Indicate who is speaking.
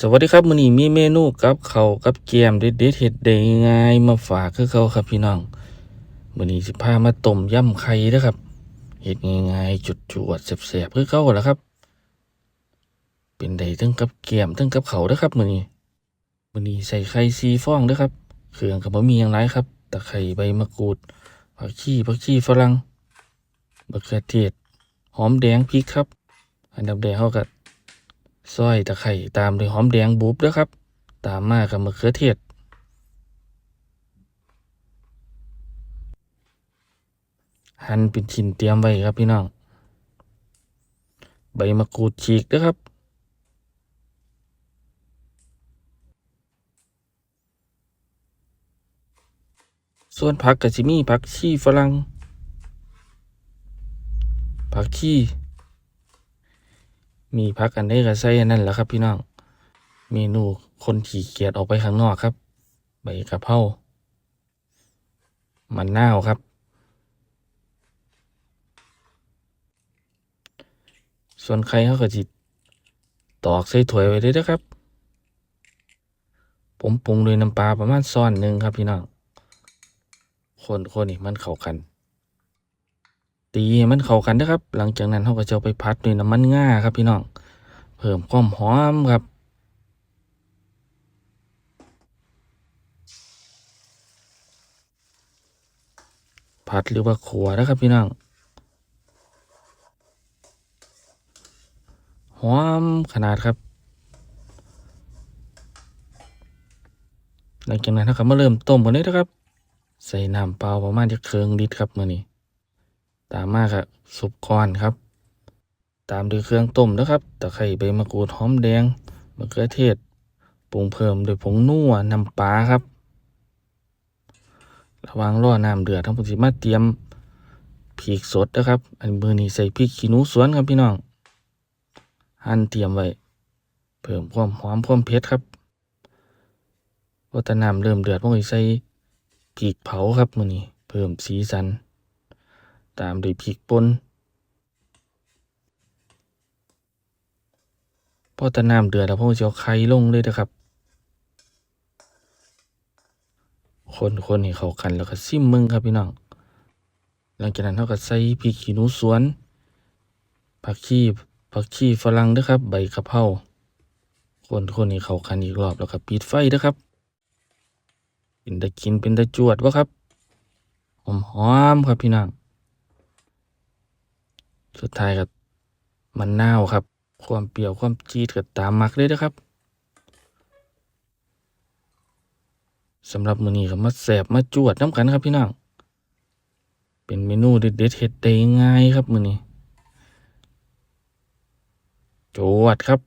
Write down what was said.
Speaker 1: สวัสดีครับมื้อนี้มีเมนูกับข้าวกับแกมเด็ดๆเฮ็ดได้ง่ายมาฝากคือเก่าครับพี่น้องมื้อนี้สิพามาต้มยำไข่เด้อครับเฮ็ดง่ายๆจุดจวดๆแซ่บๆคือเก่าล่ะครับ เป็นได้ทั้งกับแกมทั้งกับข้าวเด้อครับมื้อนี้มื้อนี้ใส่ไข่4ฟองเด้อครับเครื่องก็บ่มีหยังหลายครับตะไคร้ใบมะกรูดผักชีผักชีฝรั่งมะเขือเทศหอมแดงพริกครับ อันดับแรกเฮาก็ ซอยตะไคร่ตามด้วยหอมแดงบุบด้วยครับ ตามมากับมะเขือเทศ หั่นเป็นชิ้นเตรียมไว้ครับพี่น้อง ใบมะกรูดฉีกด้วยครับส่วนผักก็สิมีผักชีฝรั่งผักชี มีพักอันได้ก็ใส่นั่นแหละครับ พี่น้อง เมนูคนขี่เกียจออกไปข้างนอกครับ ใบกะเพรามันนาวครับ ส่วนไข่เขาก็จิตอกใส่ถ้วยไว้เลยนะครับ ผมปรุงด้วยน้ำปลาประมาณซ้อนหนึ่งครับพี่น้อง คนคนนี่มันเข้ากัน ตีมันเข้ากันนะครับ หลังจากนั้นเขาก็จะไปพัดด้วยน้ำมันง่าครับพี่น้อง เพิ่มความหอมครับ ผัดหรือว่าขัวนะครับพี่น้องหอมขนาดครับ หลังจากนั้นเราก็มาเริ่มต้มกันเลยนะครับ ใส่น้ำเปล่าประมาณจะเคืองลิตรครับมื่อนี้ ตามมาครับสุปก้อนครับ ตามด้วยเครื่องต้มนะครับตะไคร้ใบมะกรูดหอมแดงมะเขือเทศปรุงเพิ่มด้วยผงนัวน้ำปลาครับ ระวังรอน้ำเดือดทั้งหมสิมาเตรียมพริกสดนะครับ อันมือนี้ใส่พริกขี้หนูสวนครับพี่น้องหั่นเตรียมไว้เพิ่มความหอมความเผ็ดครับพอตะน้ำเริ่มเดือดผมก็สิใส่พริกเผาครับมือนี้เพิ่มสีสัน ตามด้วยพริกป่นพอตะน้ำเดือดแล้วผมจะเอาไข่ลงเลยนะครับ คนคนให้เข้ากันแล้วก็ซิมมึงครับพี่น้อง หลังจากนั้นเราก็ใส่พริกขี้หนูสวน ผักชีผักชีฝรั่งด้วยครับ ใบกะเพราคนคนให้เข้ากันอีกรอบแล้วก็ปิดไฟด้วยครับเป็นตะกินเป็นตะจวดวะครับหอมหอมๆครับพี่น้อง สุดท้ายครับมันนาวครับ ความเปรี้ยวความจี๊ดก็ตามมักเลยนะครับสำหรับมื้อนี้ก็มาแสบมาจวดน้ำกันครับพี่น้อง เป็นเมนูเด็ดๆเฮ็ดได้ง่ายครับมื้อนี้จวดครับ